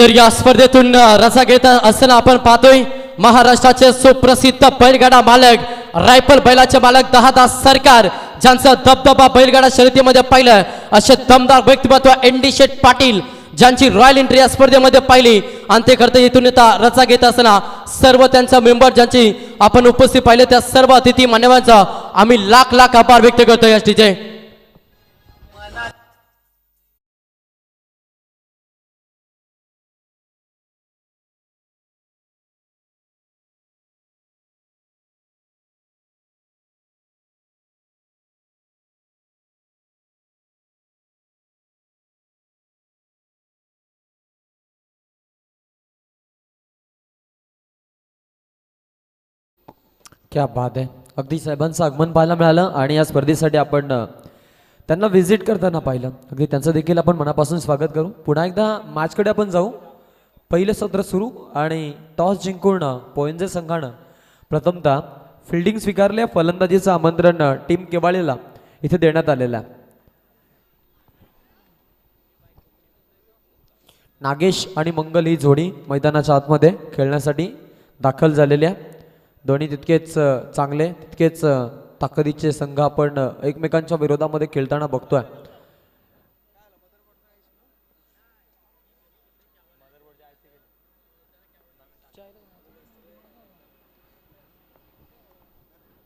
तर या स्पर्धेतून अ, रजा घेत असताना आपण पाहतोय महाराष्ट्राचे सुप्रसिद्ध बैलगाडा मालक रायफल बैलाचे मालक दहा दास सरकार ज्यांचा दबदबा बैलगाडा शर्यतीमध्ये पाहिलं असे दमदार व्यक्तिमत्व एनडी शेठ पाटील ज्यांची रॉयल एंट्री या स्पर्धेमध्ये पाहिली. आणि ते करता इथून येता रचा घेत असताना सर्व त्यांचा मेंबर ज्यांची आपण उपस्थित पाहिले त्या सर्व अतिथी मान्यवांचा आम्ही लाख लाख आभार व्यक्त करतो या स्टेजचे क्या बात आहे अगदी साहेबांचं आगमन पाहायला मिळालं आणि या स्पर्धेसाठी आपण त्यांना व्हिजिट करताना पाहिलं. अगदी त्यांचं देखील आपण मनापासून स्वागत करू. पुन्हा एकदा मॅचकडे आपण जाऊ. पहिलं सत्र सुरू आणि टॉस जिंकून पोयंजे पोएंजे संघानं प्रथमतः फिल्डिंग स्वीकारले फलंदाजीचं आमंत्रण टीम केवाळीला इथे देण्यात आलेलं आहे. नागेश आणि मंगल ही जोडी मैदानाच्या आतमध्ये खेळण्यासाठी दाखल झालेली आहे. दोन्ही तितकेच चांगले तितकेच ताकदीचे संघ आपण एकमेकांच्या विरोधामध्ये खेळताना बघतोय.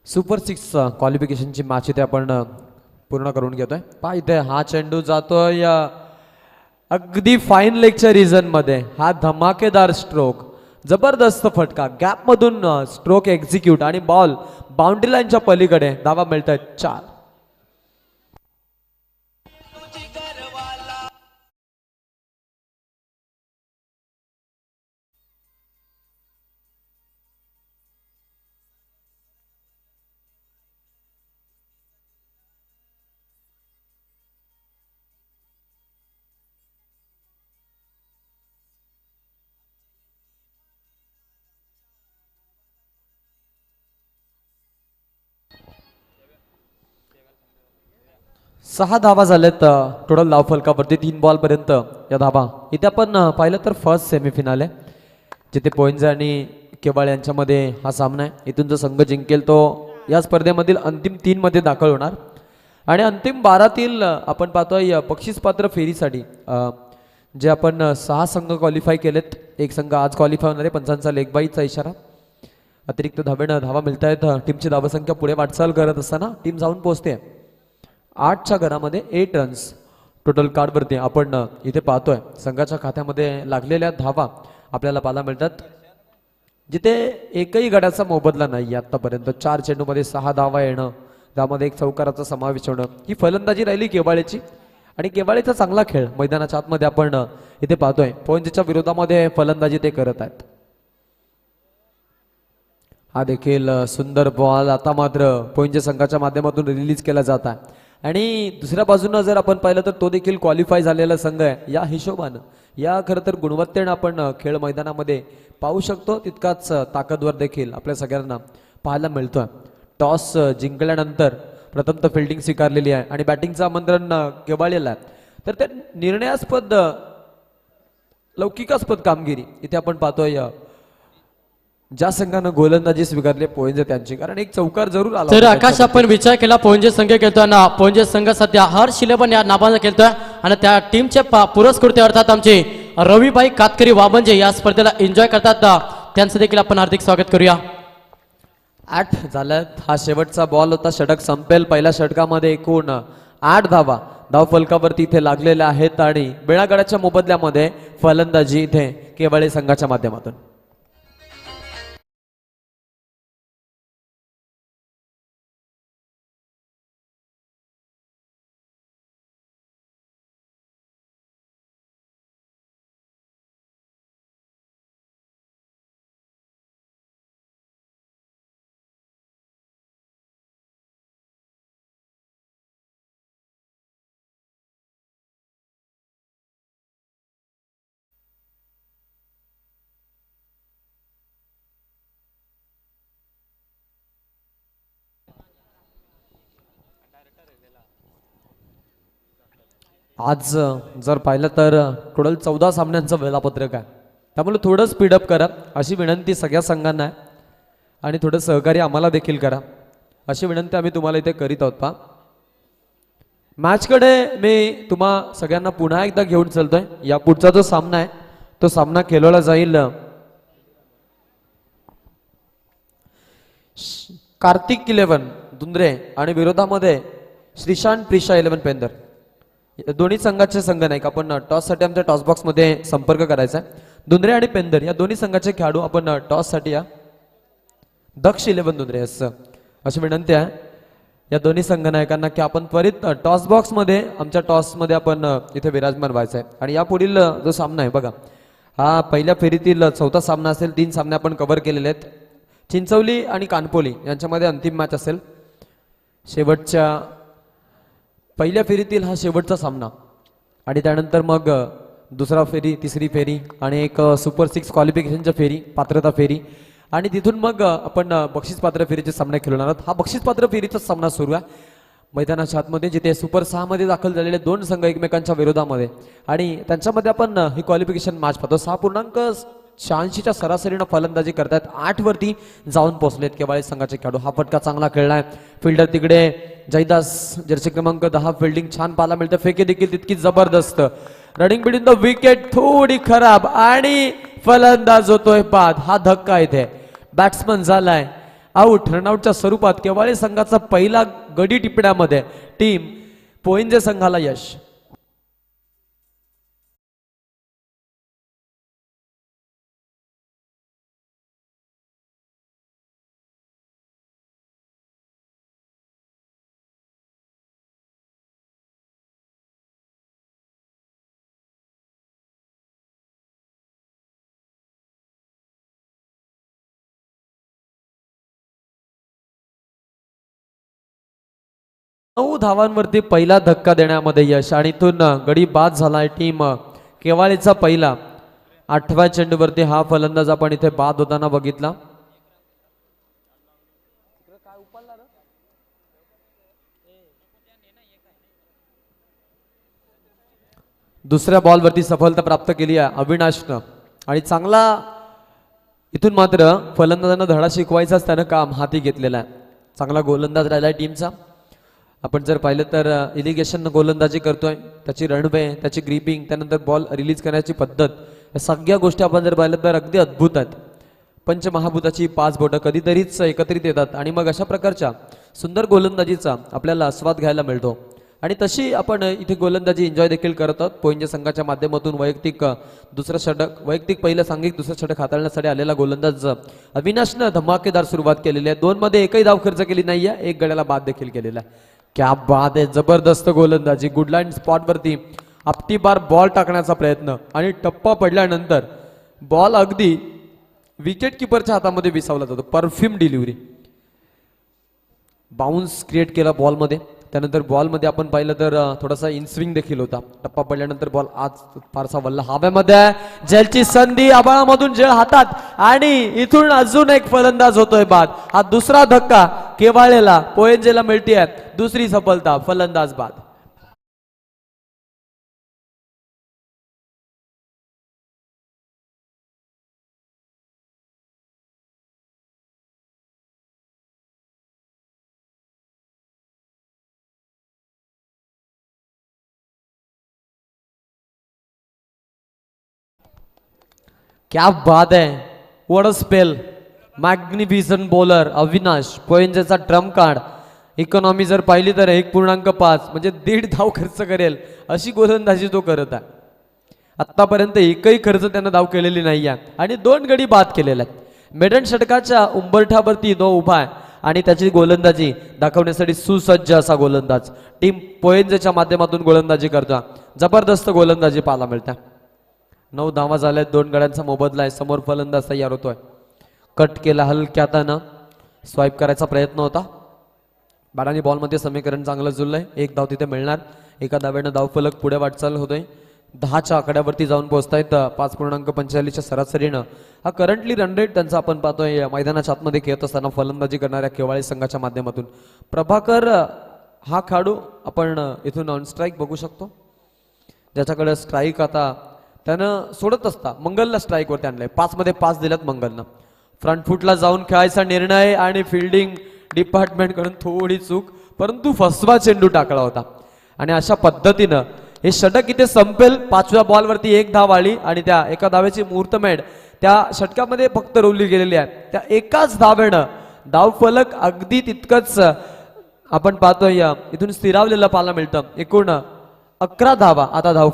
सुपर सिक्स क्वालिफिकेशनची मॅच इथे आपण पूर्ण करून घेतोय. पहा इथे हा चेंडू जातोय अगदी फाईन लेगच्या रिझनमध्ये हा धमाकेदार स्ट्रोक जबरदस्त फटका. गॅपमधून स्ट्रोक एक्झिक्यूट आणि बॉल बाउंड्री लाईनच्या पलीकडे. धावा मिळत आहेत चार. सहा धावा झाल्यात टोटल धाव फलकावरती तीन बॉलपर्यंत या धावा. इथे आपण पाहिलं तर फर्स्ट सेमीफिनाल आहे जिथे पोइंज आणि केवाळ यांच्यामध्ये हा सामना आहे. इथून जो संघ जिंकेल तो या स्पर्धेमधील अंतिम तीनमध्ये दाखल होणार. आणि अंतिम बारातील आपण पाहतोय अ, बक्षीस पात्र फेरीसाठी जे आपण सहा संघ क्वालिफाय केलेत. एक संघ आज क्वालिफाय होणार आहे पंचांचा लेखबाईचा इशारा. अतिरिक्त धावेनं धावा मिळत आहेत टीमची धावसंख्या पुढे वाटचाल करत असताना टीम जाऊन पोहोचते. आठच्या घरामध्ये एट रन्स टोटल कार्डवरती आपण इथे पाहतोय. संघाच्या खात्यामध्ये लागलेल्या धावा आपल्याला पाहायला मिळतात. जिथे एकही गड्याचा मोबदला नाही आतापर्यंत चार चेंडूमध्ये सहा धावा येणं त्यामध्ये एक चौकाराचा समावेश होणं ही फलंदाजी राहिली केवाळेची. आणि केवाळेचा चांगला खेळ मैदानाच्या आतमध्ये आपण इथे पाहतोय. पोइंटच्या विरोधामध्ये फलंदाजी ते करत आहेत. हा देखील सुंदर बॉल आता मात्र पोइंटच्या संघाच्या माध्यमातून रिलीज केला जात आहे. आणि दुसऱ्या बाजूनं जर आपण पाहिलं तर तो देखील क्वालिफाय झालेला संघ आहे. या हिशोबानं या खरं तर गुणवत्तेनं आपण खेळ मैदानामध्ये पाहू शकतो. तितकाच ताकदवर देखील आपल्या सगळ्यांना पाहायला मिळतोय. टॉस जिंकल्यानंतर जिंकल्यानंतर प्रथमतः फिल्डिंग स्वीकारलेली आहे आणि बॅटिंगचं आमंत्रण अ, आहे. तर ते निर्णयास्पद लौकिकास्पद कामगिरी इथे आपण पाहतोय ज्या संघानं गोलंदाजी स्वीकारली पोएंजे त्यांची. कारण एक चौकार जरूर आला तर आकाश आपण विचार केला पोंजे संघ खेळतोय ना? पोंजे संघ सध्या हर शिलेबन या नावानं खेळतोय. आणि त्या टीमचे पुरस्कृते अर्थात आमचे रविभाई कातकरी वाबंजे या स्पर्धेला एन्जॉय करतात. त्यांचं देखील आपण हार्दिक स्वागत करूया. आठ झाल्यात. हा शेवटचा बॉल होता. षटक संपेल. पहिल्या षटकामध्ये एकूण आठ धावा. धाव फलकावरती इथे लागलेल्या आहेत. आणि बेळागडाच्या मोबदल्यामध्ये फलंदाजी इथे केवळे संघाच्या माध्यमातून. आज जर पाहिलं तर टोटल चौदा सामन्यांचं वेळापत्रक आहे. त्यामुळे थोडं स्पीडअप करा. अशी विनंती सगळ्या संघांना आहे. आणि थोडं सहकार्य आम्हाला देखील करा. अशी विनंती आम्ही तुम्हाला इथे करीत आहोत पा मॅचकडे मी तुम्हा सगळ्यांना पुन्हा एकदा घेऊन चलतोय. या पुढचा जो सामना आहे तो सामना खेळवला जाईल श- कार्तिक इलेव्हन दुंद्रे आणि विरोधामध्ये श्रीशांत प्रिशा इलेव्हन पेंदर. दोन्ही संघाचे संघ नाही आपण टॉससाठी आमच्या टॉस बॉक्समध्ये संपर्क करायचा आहे. दुंदरे आणि पेंदर या दोन्ही संघाचे खेळाडू आपण टॉससाठी या. दक्ष इलेव्हन दुंद्रे असं अशी विनंती आहे. या दोन्ही संघ नायकांना की आपण त्वरित टॉस बॉक्समध्ये आमच्या टॉसमध्ये आपण इथे विराजमान व्हायचं आहे. आणि या पुढील जो सामना आहे बघा. हा पहिल्या फेरीतील चौथा सामना असेल तीन सामने आपण कव्हर केलेले आहेत. चिंचवली आणि कानपोली यांच्यामध्ये अंतिम मॅच असेल. शेवटच्या पहिल्या फेरीतील हा शेवटचा सामना. आणि त्यानंतर मग दुसरा फेरी तिसरी फेरी आणि एक सुपर सिक्स क्वालिफिकेशनच्या फेरी पात्रता फेरी. आणि तिथून मग आपण बक्षीसपात्र बक्षीस पात्र फेरीचे सामने खेळणार आहोत. हा बक्षीस पात्र फेरीचा सामना सुरू आहे. मैदानाच्या आतमध्ये जिथे सुपर सहामध्ये दाखल झालेले दोन संघ एकमेकांच्या विरोधामध्ये. आणि त्यांच्यामध्ये आपण ही क्वालिफिकेशन मॅच पाहतो. सहा पूर्णांक शहाऐंशीच्या सरासरीनं फलंदाजी करतायत. आठ वरती जाऊन पोहोचलेत केवाळी संघाचे खेळाडू. हा फटका चांगला खेळलाय. फिल्डर तिकडे जयदास जर्सी क्रमांक दहा फिल्डिंग छान पाहायला मिळतं. फेके देखील तितकी जबरदस्त. रनिंग बिटवीन द विकेट थोडी खराब आणि फलंदाज होतोय बाद. हा धक्का इथे. बॅट्समन झालाय. आऊट रनआउटच्या स्वरूपात केवाळी संघाचा पहिला गडी टिपण्यामध्ये टीम पोईंजे संघाला यश. नऊ धावांवरती पहिला धक्का देण्यामध्ये यश आणि इथून गडी बाद झालाय टीम केवाळीचा पहिला. आठव्या चेंडूवरती हा फलंदाज आपण इथे बाद होताना बघितला. दुसऱ्या बॉलवरती सफलता प्राप्त केली आहे अविनाशनं. आणि चांगला इथून मात्र फलंदाजांना धडा शिकवायचाच त्यानं काम हाती घेतलेला आहे. चांगला गोलंदाज राहिला आहे टीमचा. आपण जर पाहिलं तर इलिगेशन गोलंदाजी करतोय. त्याची रणवे त्याची ग्रिपिंग त्यानंतर बॉल रिलीज करण्याची पद्धत या सगळ्या गोष्टी आपण जर पाहिलं तर अगदी अद्भुत आहेत. पंचमहाभूताची पाच बोटं कधीतरीच एकत्रित येतात आणि मग अशा प्रकारच्या सुंदर गोलंदाजीचा आपल्याला आस्वाद घ्यायला मिळतो. आणि तशी आपण इथे गोलंदाजी एन्जॉय देखील करत आहोत. पोईंजे संघाच्या माध्यमातून वैयक्तिक दुसरं षटक वैयक्तिक पहिलं सांघिक दुसरं षटक हाताळण्यासाठी आलेला गोलंदाज अविनाशनं धमाकेदार सुरुवात केलेली आहे. दोनमध्ये एकही धाव खर्च केली आहे एक गड्याला बाद देखील केलेला आहे. क्या बाद आहे जबरदस्त गोलंदाजी गुडलाईन स्पॉटवरती आपटी बार बॉल टाकण्याचा प्रयत्न. आणि टप्पा पडल्यानंतर बॉल अगदी विकेट किपरच्या हातामध्ये विसावला जातो. परफ्यूम डिलिव्हरी बाउन्स क्रिएट केला बॉलमध्ये त्यानंतर बॉलमध्ये आपण पाहिलं तर थोडासा इनस्विंग देखील होता. टप्पा पडल्यानंतर बॉल आज फारसा वल्ला हव्यामध्ये आहे. जेलची संधी आबाळामधून जेल हातात आणि इथून अजून एक फलंदाज होतोय बाद. हा दुसरा धक्का केवाळेला पोएंजेला मिळते दुसरी सफलता फलंदाज बाद. क्या बात आहे what a spell magnificent bowler Avinash. पोएंजेचा ड्रम कार्ड इकॉनॉमी जर पाहिली तर एक पूर्णांक पाच म्हणजे दीड धाव खर्च करेल. अशी गोलंदाजी तो करत आहे. आत्तापर्यंत एकही खर्च त्यानं धाव केलेली नाही आहे. आणि दोन गडी बाद केलेल्या आहेत. मेडन षटकाच्या उंबरठावरती तो उभा आहे. आणि त्याची गोलंदाजी दाखवण्यासाठी सुसज्ज असा गोलंदाज. टीम पोएंजेच्या माध्यमातून गोलंदाजी करतो जबरदस्त गोलंदाजी पाहायला मिळते नऊ धावा झाल्यात दोन गड्यांचा मोबदला आहे. समोर फलंदाज तयार होतोय. कट केला हलक्यातानं. स्वाईप करायचा प्रयत्न होता. बारानी बॉलमध्ये समीकरण चांगलं जुळलंय. एक धाव तिथे मिळणार. एका धाव्यानं धावफलक पुढे वाटचाल होतोय. दहाच्या आकड्यावरती जाऊन पोहोचतायत पाच पूर्णांक पंचेचाळीसच्या सरासरीनं. हा करंटली रन रेट त्यांचा आपण पाहतोय मैदानाच्या आतमध्ये खेळत असताना फलंदाजी करणाऱ्या केवाळी संघाच्या माध्यमातून. प्रभाकर हा खेळाडू आपण इथून ऑन स्ट्राईक बघू शकतो. ज्याच्याकडे स्ट्राईक आता त्यानं सोडत असता. मंगलला स्ट्राईकवरती आणलंय. पाचमध्ये पाच दिल्यात मंगलनं. फ्रंट फुटला जाऊन खेळायचा निर्णय आणि फिल्डिंग डिपार्टमेंटकडून थोडी चूक परंतु फसवा चेंडू टाकला होता. आणि अशा पद्धतीनं हे षटक इथे संपेल. पाचव्या बॉलवरती एक धाव आली आणि त्या एका धावेची मुहूर्तमेढ त्या षटकामध्ये फक्त रोवली गेलेली आहे. त्या एकाच धावेनं धाव फलक अगदी तितकंच आपण पाहतोय इथून स्थिरावलेलं पाहायला मिळतं. एकूण अकरा धावा आता धाव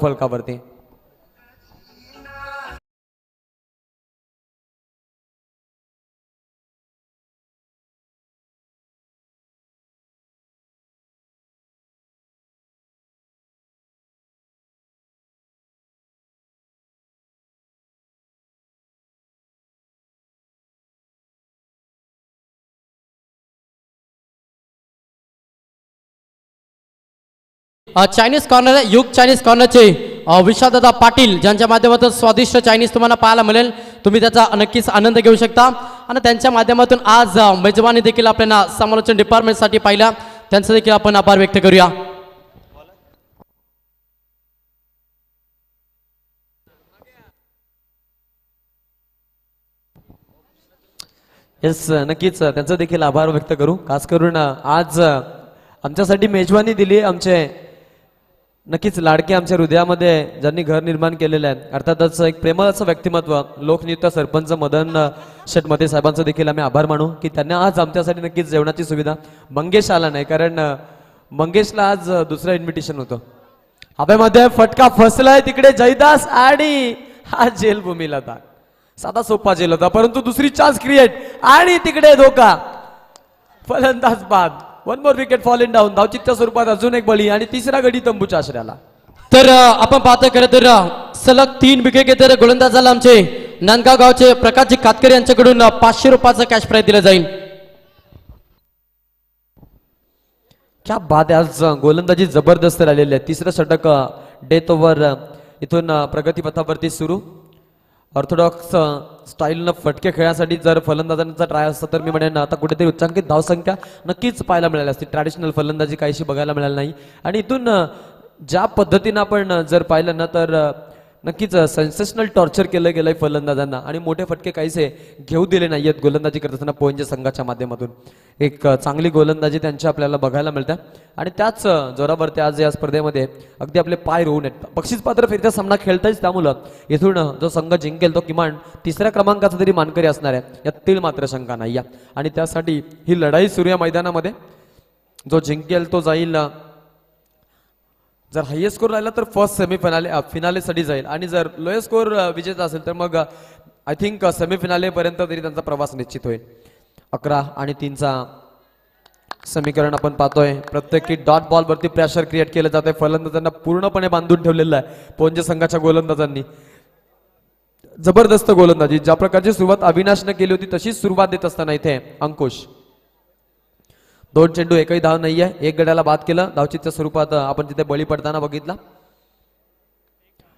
चायनीज कॉर्नर आहे युग चायनीज कॉर्नरचे अ, विशालदादा पाटील ज्यांच्या माध्यमातून स्वादिष्ट चायनीज तुम्हाला पाहायला मिळेल. तुम्ही त्याचा नक्कीच आनंद घेऊ शकता. आणि त्यांच्या माध्यमातून आज मेजवानी देखील आपल्याला समालोचन डिपार्टमेंटसाठी पाहिला. त्यांचा देखील आपण आभार व्यक्त करूया. येस नक्कीच त्यांचं देखील आभार व्यक्त करू. खास करून आज आमच्यासाठी मेजवानी दिली आमचे नक्कीच लाडके आमच्या हृदयामध्ये ज्यांनी घर निर्माण केलेलं आहे अर्थातच एक प्रेमाचं व्यक्तिमत्व लोकनियुक्त सरपंच मदन शेटमते साहेबांचं देखील आम्ही आभार मानू की त्यांना आज आमच्यासाठी नक्कीच जेवणाची सुविधा मंगेश आला नाही कारण मंगेशला आज दुसरं इन्व्हिटेशन होतं. हवेमध्ये फटका फसलाय तिकडे जयदास आणि हा जेल भूमीला साधा सोपा जेल होता परंतु दुसरी चान्स क्रिएट आणि तिकडे धोका. फलंदाज बाद. One more wicket fall in down धावचित्च्या स्वरूपात अजून एक बळी आणि तिसरा गडी तंबूच्या आश्रयाला तर आपण पाहतो खरं तर सलग तीन विकेट घेते गोलंदाज झाला आमचे नांदगाव गावचे प्रकाशजी कातकर यांच्याकडून पाचशे रुपयाचं कॅश प्राईज दिलं जाईल. क्या बाद आज गोलंदाजी जबरदस्त राहिलेली आहे. तिसरं षटक डेथ ओव्हर इथून प्रगतीपथावरती सुरू. ऑर्थोडॉक्स स्टाईलनं फटके खेळण्यासाठी जर फलंदाजांचा ट्राय असता तर मी म्हणेन आता कुठेतरी उच्चांकित धावसंख्या नक्कीच पाहायला मिळाली असती. ट्रॅडिशनल फलंदाजी काहीशी बघायला मिळाली नाही. आणि इथून ज्या पद्धतीनं आपण जर पाहिलं ना तर नक्कीच सेन्सेशनल टॉर्चर केलं गेलंय फलंदाजांना. आणि मोठे फटके काहीसे घेऊ दिले नाहीयेत गोलंदाजी करत असताना पोईंच्या संघाच्या माध्यमातून. एक चांगली गोलंदाजी त्यांची आपल्याला बघायला मिळते. आणि त्याच जोरावरती आज या स्पर्धेमध्ये अगदी आपले पाय रोवून येत. बक्षीस पात्र फिरत्या सामना खेळताच त्यामुळं इथून जो संघ जिंकेल तो किमान तिसऱ्या क्रमांकाचा तरी मानकरी असणार आहे. यात तीळ मात्र शंका नाही आणि त्यासाठी ही लढाई सुरू या मैदानामध्ये. जो जिंकेल तो जाईल जर हायेस्ट स्कोर राहिला तर फर्स्ट सेमीफिनाले फिनालेसाठी जाईल. आणि जर लोएस्ट स्कोर विजेता असेल तर मग आय थिंक सेमीफिनालेपर्यंत तरी त्यांचा प्रवास निश्चित होईल. अकरा आणि तीनचा समीकरण आपण पाहतोय. प्रत्येकी डॉट बॉलवरती प्रेशर क्रिएट केलं जातंय. फलंदाजांना पूर्णपणे बांधून ठेवलेलं आहे. पोंजे संघाच्या गोलंदाजांनी. जबरदस्त गोलंदाजी. ज्या प्रकारची सुरुवात अविनाशनं केली होती तशीच सुरुवात देत असताना इथे अंकुश. दोन चेंडू एकही धाव नाहीये. एक गड्याला बाद केलं. धावचितच्या स्वरूपात आपण तिथे बळी पडताना बघितला.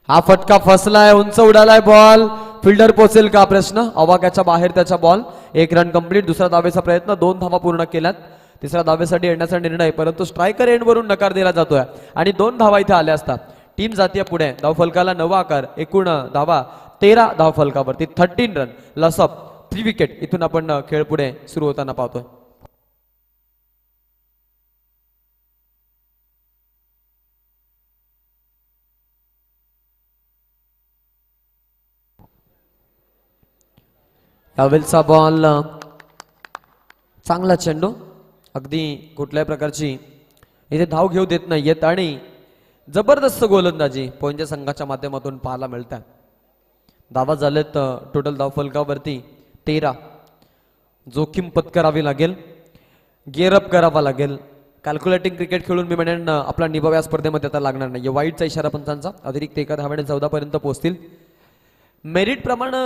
हा फटका फसलाय उंच उडालाय बॉल फिल्डर पोचेल का? प्रश्न. अवाक्याच्या बाहेर त्याचा बॉल एक रन कंप्लीट दुसरा धावेचा प्रयत्न. दोन धावा पूर्ण केल्यात. तिसऱ्या धावेसाठी येण्याचा निर्णय. परंतु स्ट्रायकर एंडवरून नकार दिला जातोय. आणि दोन धावा इथे आल्या असतात. टीम जातीय पुढे. धावफलकाला नवा आकार एकूण धावा तेरा धावफलकावरती. थर्टीन रन लसअप थ्री विकेट इथून आपण खेळ पुढे सुरू होताना पाहतोय. यावेलचा बॉल चांगला चेंडू. अगदी कुठल्याही प्रकारची इथे धाव घेऊ देत नाही येत आणि जबरदस्त गोलंदाजी पोंजे संघाच्या माध्यमातून पाहायला मिळतात धावा झालेत टोटल धाव फलकावरती तेरा. जोखीम पत्करावी लागेल. गेअरअप करावा लागेल. कॅल्क्युलेटिंग क्रिकेट खेळून मी म्हणेन आपला निभाव या स्पर्धेमध्ये आता लागणार नाही वाईटचा इशारा पंचांचा. अतिरिक्त एका धाव्याने चौदा पर्यंत पोहोचतील. मेरिट प्रमाणे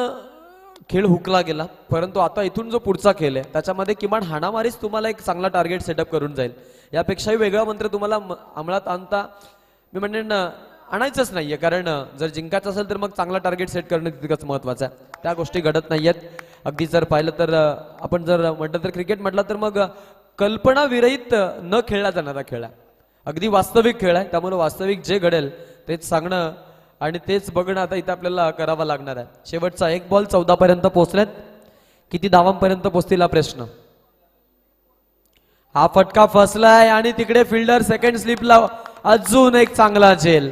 खेळ हुकला गेला परंतु आता इथून जो पुढचा खेळ आहे त्याच्यामध्ये किमान हाणामारीच तुम्हाला एक चांगला टार्गेट सेटअप करून जाईल. यापेक्षाही वेगळा मंत्र तुम्हाला अंमलात आणता मी म्हणेन आणायचंच आणायचंच आहे कारण जर जिंकायचं असेल तर मग चांगला टार्गेट सेट करणं तितकंच महत्वाचं आहे. त्या गोष्टी घडत नाही आहेत अगदी जर पाहिलं तर आपण जर म्हटलं तर क्रिकेट म्हटलं तर मग कल्पनाविरहित न खेळला जाणारा खेळ आहे. अगदी वास्तविक खेळ आहे त्यामुळे वास्तविक जे घडेल तेच सांगणं आणि तेच बघणं आता इथं आपल्याला करावं लागणार आहे. शेवटचा एक बॉल चौदा पर्यंत पोहोचलेत. किती धावांपर्यंत पोहोचतील हा प्रश्न? हा फटका फसलाय आणि तिकडे फिल्डर सेकंड स्लिपला अजून एक चांगला झेल.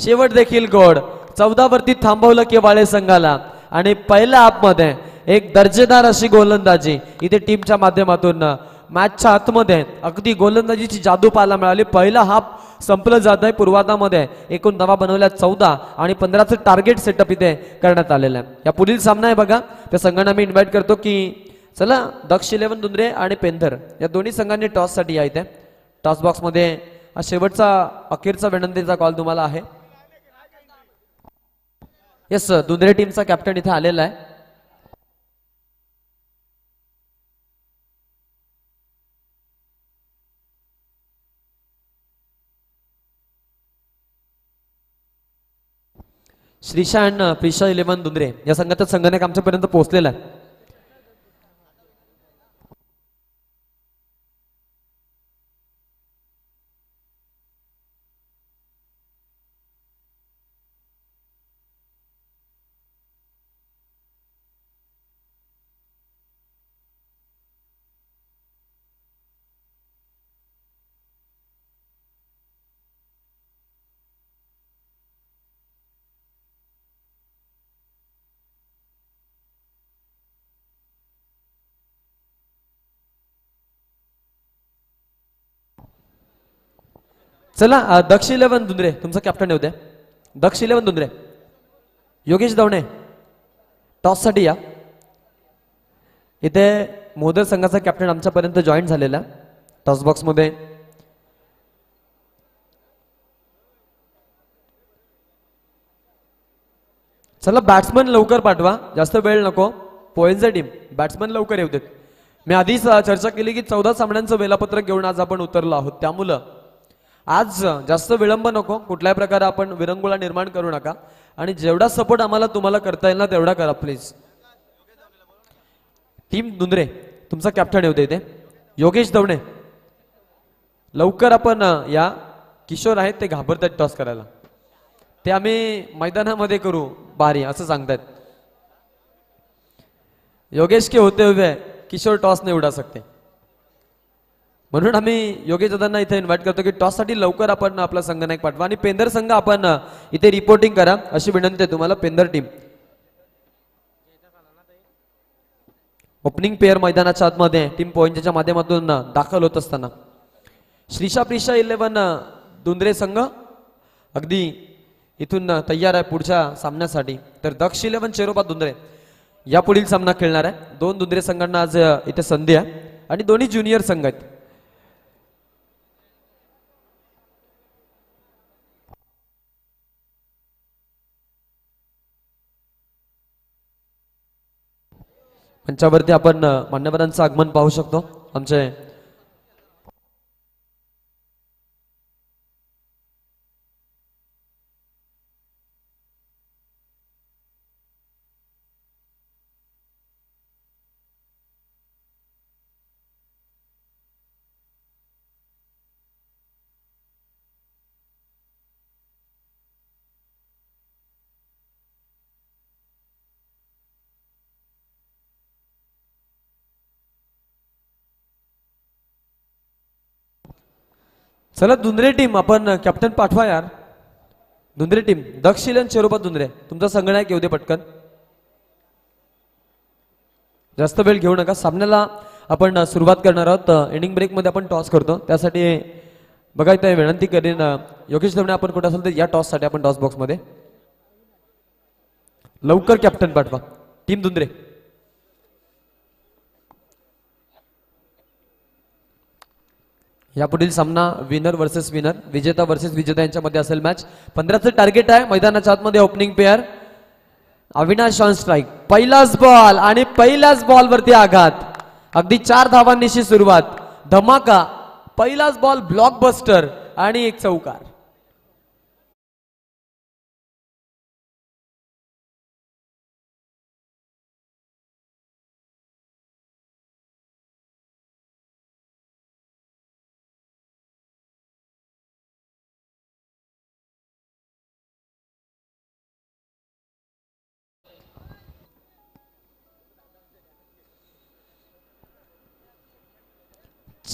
शेवट देखील गोड. चौदा वरती थांबवलं केवाळे संघाला. आणि पहिल्या आपमध्ये एक दर्जेदार अशी गोलंदाजी इथे टीमच्या माध्यमातून. मॅचच्या आतमध्ये अगदी गोलंदाजीची जादू पाहायला मिळाली. पहिला हाफ संपलं जात आहे पूर्वाधामध्ये. एकूण धावा बनवल्या चौदा आणि पंधराचं टार्गेट सेटअप इथे करण्यात आलेलं आहे. या पुढील सामना आहे बघा. त्या संघांना मी इन्व्हाइट करतो की चला दक्ष इलेव्हन दुंद्रे आणि पेंधर या दोन्ही संघांनी टॉससाठी या इथे. टॉस बॉक्समध्ये हा शेवटचा अखेरचा विनंतीचा कॉल तुम्हाला आहे. येस दुंद्रे टीमचा कॅप्टन इथे आलेला आहे. श्रीशा अण्ण प्रिशा इलेवन दुंद्रे या संघाचा संघटक आमच्यापर्यंत पोहोचलेला आहे. चला दक्ष इलेव्हन दुंद्रे तुमचं कॅप्टन येऊ द्या. दक्ष इलेव्हन दुंद्रे योगेश दवणे टॉससाठी या. इथे मोदर संघाचा कॅप्टन आमच्यापर्यंत जॉईन झालेला. टॉस बॉक्समध्ये चला बॅट्समन लवकर पाठवा. जास्त वेळ नको. पोएनचा टीम बॅट्समन लवकर येऊ देत. मी आधीच चर्चा केली की चौदा सामन्यांचं वेलापत्रक घेऊन आज आपण उतरलो आहोत. त्यामुळं आज जास्त विलंब नको. कुठल्याही प्रकारे आपण विरंगुळा निर्माण करू नका. आणि जेवढा सपोर्ट आम्हाला तुम्हाला करता येईल ना तेवढा करा प्लीज टीम धुंद्रे तुमचा कॅप्टन येऊ दे इथे. योगेश दवणे. लवकर आपण या किशोर आहेत ते घाबरतात टॉस करायला. ते आम्ही मैदानामध्ये करू बारी असं सांगतायत. योगेश के होते हुए किशोर टॉस नाही उडा सकते. म्हणून आम्ही योगेश दादांना इथे इन्व्हाइट करतो की टॉससाठी लवकर आपण आपला संघनायक पाठवा. आणि पेंदर संघ आपण इथे रिपोर्टिंग करा. अशी विनंती आहे तुम्हाला पेंदर टीम ओपनिंग पेअर मैदानाच्या आतमध्ये टीम पॉईंटच्या माध्यमातून दाखल होत असताना. श्रीशा प्रिशा इलेव्हन दुंद्रे संघ अगदी इथून तयार आहे पुढच्या सामन्यासाठी. तर दक्ष इलेव्हन चेरोबा दुंद्रे. या पुढील सामना खेळणार आहे. दोन दुंद्रे संघांना आज इथे संधी आहे. आणि दोन्ही ज्युनियर संघ आहेत. मंचावरती आपण मान्यवरांचं आगमन पाहू शकतो. आमचे चला दुंदरे टीम आपण कॅप्टन पाठवा यार. दुंदरे टीम दक्षिलन स्वरूपात दुंदरे. तुमचा संगणक येऊ दे पटकन. जास्त वेळ घेऊ नका. सामन्याला आपण सुरुवात करणार आहोत. इनिंग ब्रेकमध्ये आपण टॉस करतो. त्यासाठी बघा इथे विनंती करेन योगेश दवणे आपण कुठे असेल तर या टॉससाठी आपण टॉस बॉक्समध्ये लवकर कॅप्टन पाठवा. टीम दुंदरे. यापुढील सामना विनर वर्सेस विनर विजेता वर्सेस विजेता यांच्यामध्ये असेल मॅच पंधराचं टार्गेट आहे मैदानाच्या आतमध्ये opening pair Avinash on strike पहिलाच बॉल आणि पहिल्याच बॉलवरती आघात. अगदी चार धावांनीशी सुरुवात. धमाका पहिलाच बॉल ब्लॉकबस्टर आणि एक चौकार.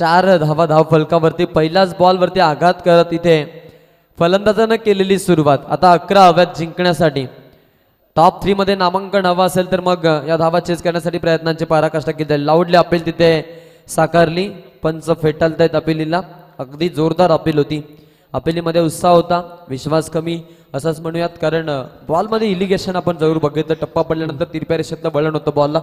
चार धावा धाव फलकावरती पहिल्याच बॉलवरती आघात करत इथे फलंदाजानं केलेली सुरुवात. आता अकरा हव्यात जिंकण्यासाठी. टॉप थ्रीमध्ये नामांकन हवं असेल तर मग या धावा चेस करण्यासाठी प्रयत्नांची पराकाष्ठा केली. लाऊडली अपील तिथे साकारली. पंच फेटाळतायत अपिलीला. अगदी जोरदार अपील होती. अपिलीमध्ये उत्साह होता. विश्वास कमी. असंच म्हणूयात कारण बॉलमध्ये इलिगेशन आपण जरूर बघितलं. टप्पा पडल्यानंतर तिरप्या रेषेतलं वळण होतं बॉलला.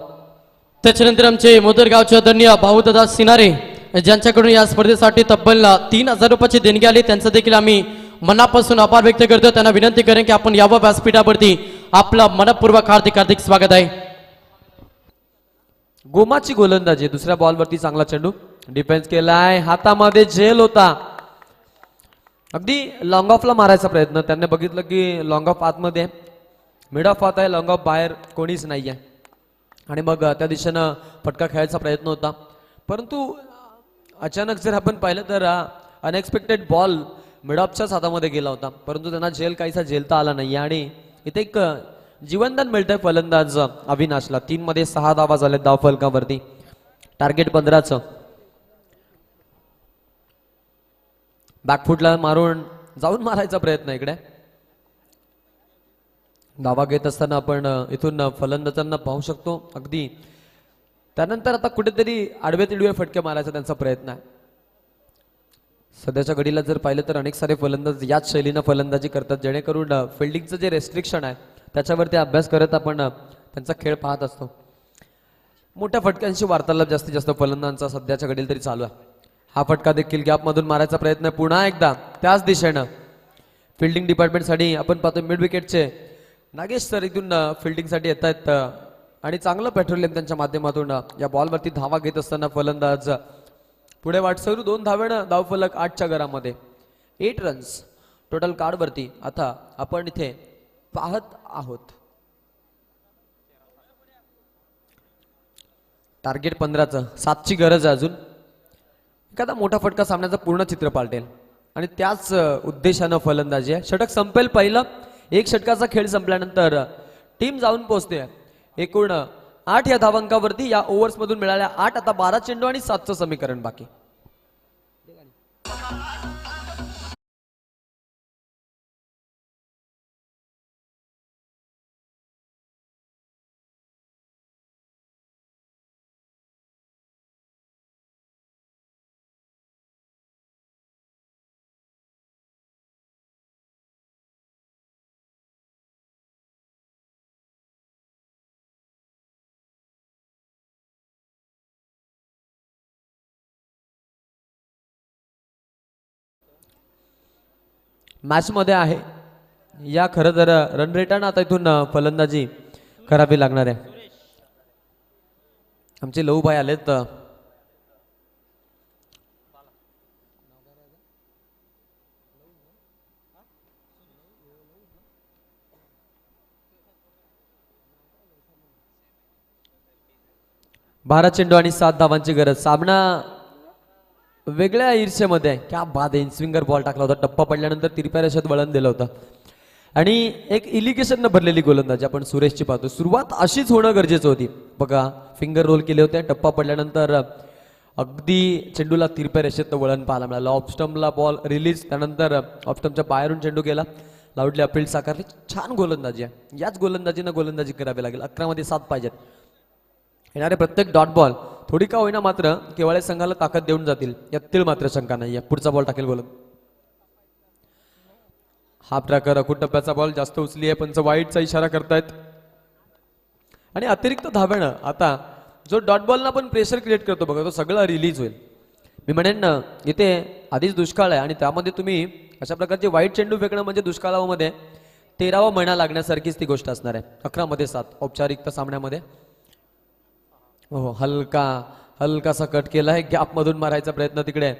त्याच्यानंतर आमचे मोदरगावचे आदरणीय भाऊदादा सिनारे ज्यांच्याकडून या स्पर्धेसाठी तब्बल तीन हजार रुपयाची देणगी आली त्यांचं देखील आम्ही मनापासून आभार व्यक्त करतो. त्यांना विनंती करेन की आपण यावं व्यासपीठावरती आपलं मनपूर्वक हार्दिक हार्दिक स्वागत आहे. गोमाची गोलंदाजी दुसऱ्या बॉलवरती चांगला चेंडू. डिफेन्स केलाय हातामध्ये झेल होता. अगदी लॉंग ऑफला मारायचा प्रयत्न. त्यांनी बघितलं की लॉंग ऑफ आतमध्ये. मिड ऑफ आत आहे लॉंग ऑफ बाहेर कोणीच नाही आहे आणि मग त्या दिशेनं फटका खेळायचा प्रयत्न होता. परंतु अचानक जर आपण पाहिलं तर अनएक्सपेक्टेड बॉल मिड हातामध्ये गेला होता. परंतु त्यांना झेल काहीसा झेलता आला नाही आणि इथे एक जीवनदान जीवनदान मिळतंय फलंदाज अविनाशला. तीन मध्ये सहा धावा झाले धाव फलकावरती. टार्गेट पंधराचं. बॅकफुटला मारून जाऊन मारायचा प्रयत्न इकडे. धावा घेत असताना आपण इथून फलंदाजांना पाहू शकतो. अगदी त्यानंतर आता कुठेतरी आडवे तिडवे फटके मारायचा त्यांचा प्रयत्न आहे. सध्याच्या घडीला जर पाहिलं तर अनेक सारे फलंदाज याच शैलीनं फलंदाजी करतात जेणेकरून फिल्डिंगचं जे रेस्ट्रिक्शन आहे त्याच्यावरती अभ्यास करत आपण त्यांचा खेळ पाहत असतो. मोठ्या फटक्यांशी वार्तालाप जास्तीत जास्त फलंदाजांचा सध्याच्या घडीला तरी चालू आहे. हा फटका देखील गॅपमधून मारायचा प्रयत्न आहे. पुन्हा एकदा त्याच दिशेनं फिल्डिंग डिपार्टमेंटसाठी आपण पाहतो मिड विकेटचे नागेश सर इथून फिल्डिंगसाठी येत आहेत आणि चांगलं पेट्रोलियम त्यांच्या माध्यमातून. या बॉलवरती धावा घेत असताना फलंदाज पुढे वाटसरू दोन धावेनं धावफलक आठच्या घरामध्ये. एट रन्स टोटल कार्डवरती आता आपण इथे पाहत आहोत. टार्गेट पंधराचं. सातची गरज आहे अजून. एखादा मोठा फटका सामन्याचं पूर्ण चित्र पालटेल. आणि त्याच उद्देशानं फलंदाजी आहे. षटक संपेल पहिलं. एक षटकाचा खेळ संपल्यानंतर टीम जाऊन पोहोचते. एकूण आठ या धावांकावरती या ओव्हर्समधून मिळाल्या आठ आता बारा चेंडू आणि सातचं समीकरण बाकी. मॅचमध्ये आहे. या खरं तर रन रेटानं आता इथून फलंदाजी. करावी लागणार आहे. आमचे लहू भाई आलेत बारा चेंडू आणि सात धावांची गरज. सामना वेगळ्या ईर्षेमध्ये आहे क्या बाद आहे स्विंगर बॉल टाकला होता टप्पा पडल्यानंतर तिरप्या रेषेत वळण दिलं होतं. आणि एक इलिगेशननं भरलेली गोलंदाजी आपण सुरेशची पाहतो. सुरुवात अशीच होणं गरजेचं होती. बघा फिंगर रोल केले होते टप्पा पडल्यानंतर अगदी चेंडूला तिरप्या रेषेत वळण पाहायला मिळालं. ऑफस्टमला बॉल रिलीज त्यानंतर ऑफस्टमच्या बाहेरून चेंडू गेला. लाऊडली अपील साकारली छान गोलंदाजी आहे. याच गोलंदाजीनं गोलंदाजी करावी लागेल. अकरामध्ये सात पाहिजेत. येणारे प्रत्येक डॉट बॉल थोडी का होईना मात्र केवळ संघाला ताकद देऊन जातील यातील मात्र शंका नाही. पुढचा बॉल टाकेल बोलत. हाफ ट्रॅकर अकुट टप्प्याचा बॉल जास्त उचली आहे पंच वाईटचा इशारा करतायत. आणि अतिरिक्त धाव्यानं आता जो डॉट बॉलना पण प्रेशर क्रिएट करतो बघा तो सगळं रिलीज होईल. मी म्हणेन ना इथे आधीच दुष्काळ आहे आणि त्यामध्ये तुम्ही अशा प्रकारचे वाईट चेंडू फेकणं म्हणजे दुष्काळामध्ये तेरावा महिना लागण्यासारखीच ती गोष्ट असणार आहे. अकरामध्ये सात औपचारिकता सामन्यामध्ये. हो हलका हलकासा कट केला आहे. गॅपमधून मारायचा प्रयत्न तिकडे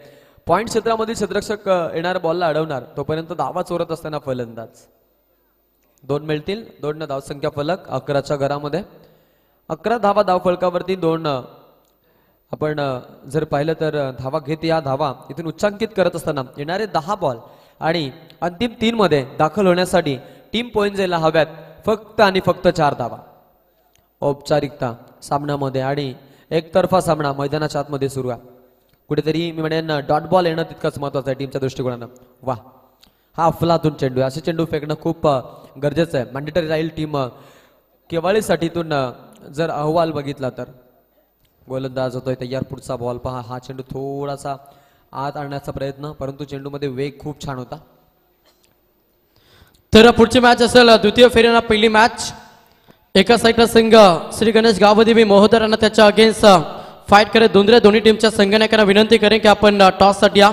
पॉईंट क्षेत्रामध्ये क्षेत्ररक्षक येणार बॉलला अडवणार. तोपर्यंत धावा चोरत असताना फलंदाज दोन मिळतील. दोन धावसंख्या फलक. अकराच्या घरामध्ये. अकरा धावा धावफलकावरती दोन आपण जर पाहिलं तर धावा घेत या धावा. इथून उच्चांकित करत असताना येणारे दहा बॉल आणि अंतिम तीनमध्ये दाखल होण्यासाठी टीम पॉईंट जायला हव्यात. फक्त आणि फक्त चार धावा. औपचारिकता सामन्यामध्ये आणि एकतर्फा सामना मैदानाच्या आतमध्ये सुरू आहे. कुठेतरी मी म्हणेन डॉट बॉल येणं तितकंच महत्वाचं आहे टीमच्या दृष्टिकोनानं. वा हा अफलातून चेंडू आहे. असे चेंडू फेकणं खूप गरजेचं आहे. मॅन्डेटरी राहील टीम केवाळीसाठीतून जर अहवाल बघितला तर. गोलंदाज होतोय तयार पुढचा बॉल पहा. हा चेंडू थोडासा आत आणण्याचा प्रयत्न परंतु चेंडूमध्ये वेग खूप छान होता. तर पुढची मॅच असेल द्वितीय फेरीनं पहिली मॅच एका साईडला संघ श्री गणेश गावदेवी मोहोदरांना त्याच्या अगेन्स्ट फाईट करत दोन दोन्ही टीमच्या संघनायकांना विनंती करेन की आपण टॉससाठी या.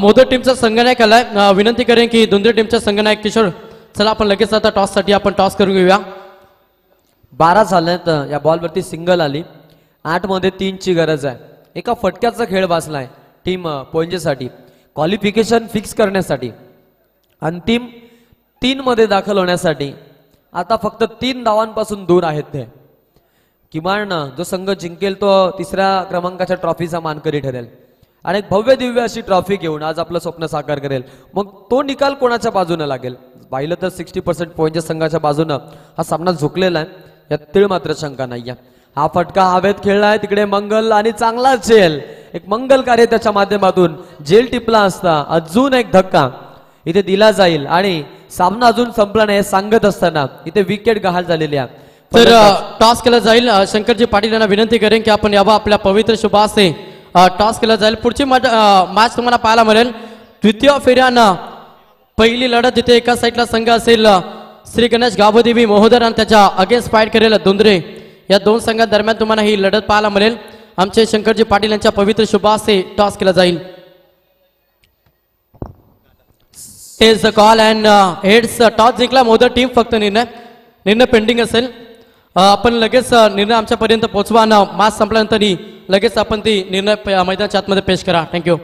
मोदर टीमचा संघनायक आलाय विनंती करेन की दोन्ही टीमच्या संघनायक किशोर चला आपण लगेच आता टॉससाठी आपण टॉस करून घेऊया. बारा झाल्यात या बॉलवरती सिंगल आली. आठमध्ये तीनची गरज आहे. एका फटक्याचा खेळ वाचलाय टीम पोंजेसाठी. क्वालिफिकेशन फिक्स करण्यासाठी. अंतिम तीनमध्ये दाखल होण्यासाठी आता फक्त तीन धावांपासून दूर आहेत ते. किमान जो संघ जिंकेल तो तिसऱ्या क्रमांकाच्या ट्रॉफीचा मानकरी ठरेल. आणि एक भव्य दिव्य अशी ट्रॉफी घेऊन आज आपलं स्वप्न साकार करेल. मग तो निकाल कोणाच्या बाजूनं लागेल? पाहिलं तर सिक्स्टी पर्सेंट पॉईंटच्या संघाच्या बाजूनं हा सामना झुकलेला आहे. यात तीळ मात्र शंका नाही आहे हा फटका हवेत खेळलाय तिकडे मंगल आणि चांगला झेल. एक मंगल कार्य त्याच्या माध्यमातून. जेल टिपला असता अजून एक धक्का. इथे दिला जाईल. आणि सामना अजून संपला नाही सांगत असताना इथे विकेट गहाळ झालेली आहे. तर टॉस केला जाईल. शंकरजी पाटील यांना विनंती करेन की आपण यावं आपल्या पवित्र शुभासे टॉस केला जाईल. पुढची मॅच तुम्हाला पाहायला मिळेल. द्वितीय फेऱ्यानं पहिली लढत जिथे एका साईडला संघ असेल श्री गणेश गावदेवी महोदर आणि त्याच्या अगेन्स्ट फाईट करेल दोंदरे. या दोन संघांदरम्यान तुम्हाला ही लढत पाहायला मिळेल. आमचे शंकरजी पाटील यांच्या पवित्र शुभासे टॉस केला जाईल. Is call and heads toss जिंकला मोदर टीम फक्त निर्णय निर्णय पेंडिंग असेल आपण लगेच uh, निर्णय आमच्यापर्यंत पोहोचवा ना. मास संपल्यानंतर लगेच आपण ती निर्णय uh, मैदानाच्या आतमध्ये पेश करा. थँक्यू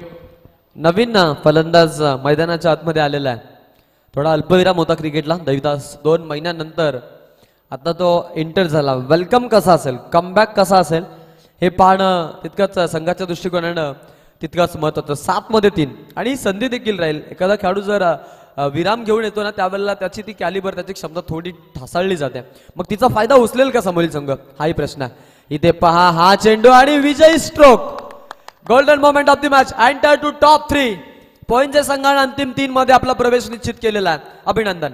नवीन uh, फलंदाज मैदानाच्या आतमध्ये आलेला आहे. थोडा अल्पविराम होता क्रिकेटला. दैवदास दोन महिन्यानंतर आता तो एंटर झाला. वेलकम कसा असेल? कमबॅक कसा असेल? हे पाहणं तितकंच संघाच्या दृष्टिकोनानं तितकाच महत्वाचं. सात मध्ये तीन. आणि संधी देखील राहील. एखादा खेळाडू जर विराम घेऊन येतो ना त्यावेळेला त्याची ती कॅलिबर त्याची क्षमता थोडी ढासळली जाते. मग तिचा फायदा उचलेल का समोरील संघ? हाही प्रश्न आहे. इथे पहा हा चेंडू आणि विजयी stroke golden moment of the match enter to top three पॉईंटच्या संघाने अंतिम तीन मध्ये आपला प्रवेश निश्चित केलेला आहे. अभिनंदन.